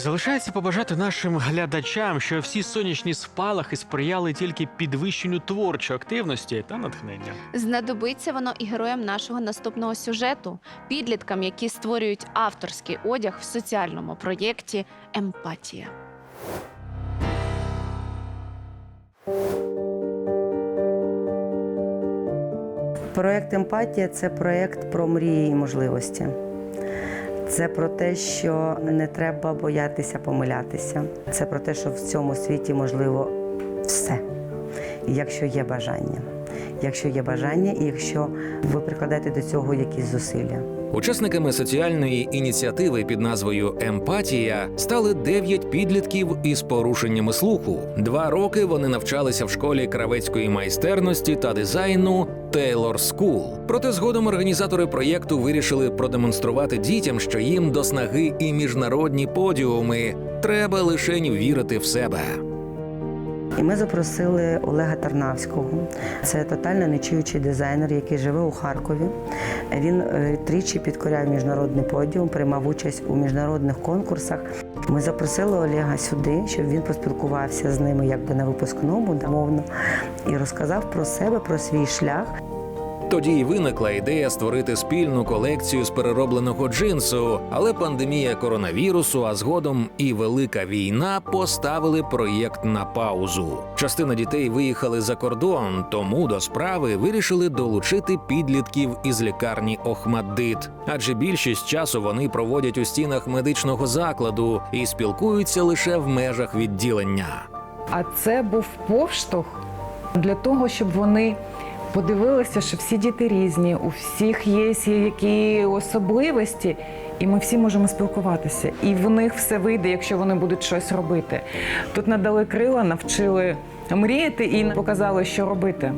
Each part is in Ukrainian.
Залишається побажати нашим глядачам, що всі сонячні спалахи сприяли тільки підвищенню творчої активності та натхнення. Знадобиться воно і героям нашого наступного сюжету, підліткам, які створюють авторський одяг в соціальному проєкті Емпатія. Проєкт Емпатія це проєкт про мрії і можливості. Це про те, що не треба боятися помилятися. Це про те, що в цьому світі можливо все, якщо є бажання. Якщо є бажання, і якщо ви прикладаєте до цього якісь зусилля. Учасниками соціальної ініціативи під назвою Емпатія стали дев'ять підлітків із порушеннями слуху. Два роки вони навчалися в школі кравецької майстерності та дизайну Taylor School. Проте згодом організатори проєкту вирішили продемонструвати дітям, що їм до снаги і міжнародні подіуми треба лишень вірити в себе. І ми запросили Олега Тарнавського. Це тотально нечуючий дизайнер, який живе у Харкові. Він е, тричі підкоряв міжнародний подіум, приймав участь у міжнародних конкурсах. Ми запросили Олега сюди, щоб він поспілкувався з ними якби на випускному, домовно, і розказав про себе, про свій шлях. Тоді й виникла ідея створити спільну колекцію з переробленого джинсу, але пандемія коронавірусу, а згодом і велика війна поставили проєкт на паузу. Частина дітей виїхали за кордон, тому до справи вирішили долучити підлітків із лікарні Охмаддит. Адже більшість часу вони проводять у стінах медичного закладу і спілкуються лише в межах відділення. А це був повштовх для того, щоб вони подивилися, що всі діти різні, у всіх є які особливості, і ми всі можемо спілкуватися. І в них все вийде, якщо вони будуть щось робити. Тут надали крила, навчили мріяти і показали, що робити.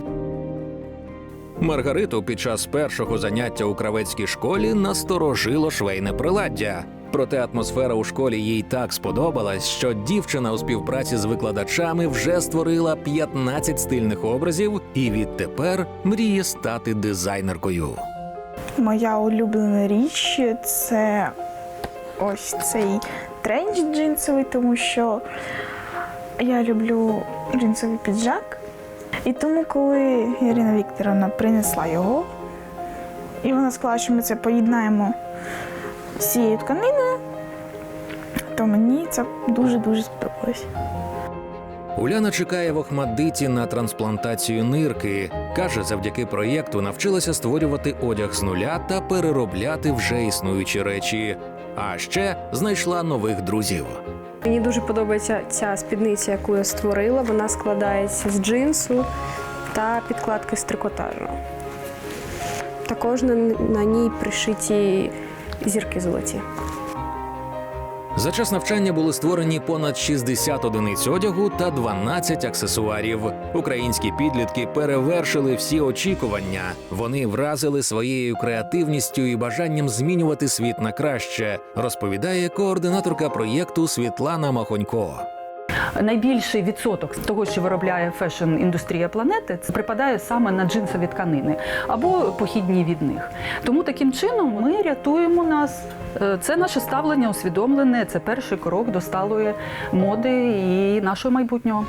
Маргариту під час першого заняття у кравецькій школі насторожило швейне приладдя. Проте атмосфера у школі їй так сподобалась, що дівчина у співпраці з викладачами вже створила 15 стильних образів і відтепер мріє стати дизайнеркою. Моя улюблена річ це ось цей тренч джинсовий, тому що я люблю джинсовий піджак. І тому, коли Ірина Вікторовна принесла його, і вона сказала, що ми це поєднаємо з цією тканиною, то мені це дуже-дуже сподобалось. Уляна чекає в Охмаддиті на трансплантацію нирки. Каже, завдяки проєкту навчилася створювати одяг з нуля та переробляти вже існуючі речі. А ще знайшла нових друзів. Мені дуже подобається ця спідниця, яку я створила. Вона складається з джинсу та підкладки з трикотажу. Також на ній пришиті зірки золоті. За час навчання були створені понад 60 одиниць одягу та 12 аксесуарів. Українські підлітки перевершили всі очікування. Вони вразили своєю креативністю і бажанням змінювати світ на краще, розповідає координаторка проєкту Світлана Махонько. Найбільший відсоток того, що виробляє фешн-індустрія планети, це припадає саме на джинсові тканини або похідні від них. Тому таким чином ми рятуємо нас. Е, Це наше ставлення усвідомлене. Це перший крок до сталої моди і нашого майбутнього.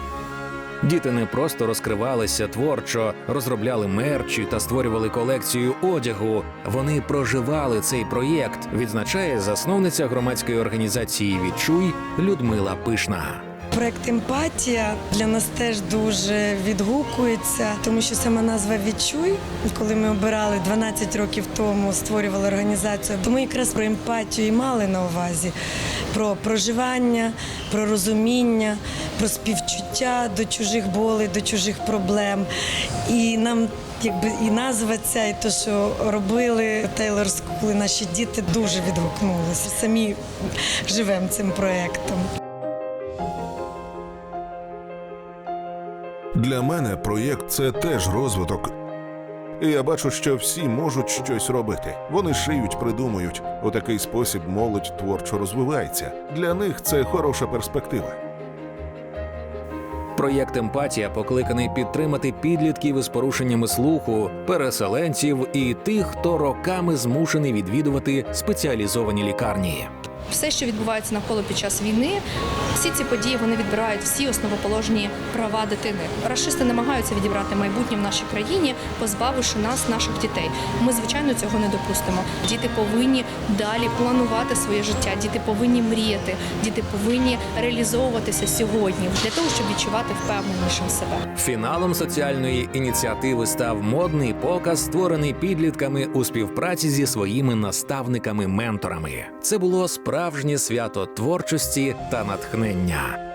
Діти не просто розкривалися творчо, розробляли мерчі та створювали колекцію одягу. Вони проживали цей проєкт, відзначає засновниця громадської організації Відчуй Людмила Пишна. Проект Емпатія для нас теж дуже відгукується, тому що сама назва Відчуй, коли ми обирали 12 років тому, створювали організацію, то ми якраз про емпатію і мали на увазі про проживання, про розуміння, про співчуття до чужих болей, до чужих проблем. І нам Якби і назва ця, і те, що робили Тейлор Скул, наші діти дуже відгукнулися. Самі живемо цим проєктом. Для мене проєкт це теж розвиток. І я бачу, що всі можуть щось робити. Вони шиють, придумують. У такий спосіб молодь творчо розвивається. Для них це хороша перспектива. Проєкт Емпатія покликаний підтримати підлітків із порушеннями слуху, переселенців і тих, хто роками змушений відвідувати спеціалізовані лікарні. Все, що відбувається навколо під час війни, всі ці події вони відбирають всі основоположні права дитини. Рашисти намагаються відібрати майбутнє в нашій країні, позбавивши нас, наших дітей. Ми звичайно цього не допустимо. Діти повинні далі планувати своє життя. Діти повинні мріяти, діти повинні реалізовуватися сьогодні для того, щоб відчувати впевненішим себе. Фіналом соціальної ініціативи став модний показ, створений підлітками у співпраці зі своїми наставниками-менторами. Це було справжнє свято творчості та натхнення.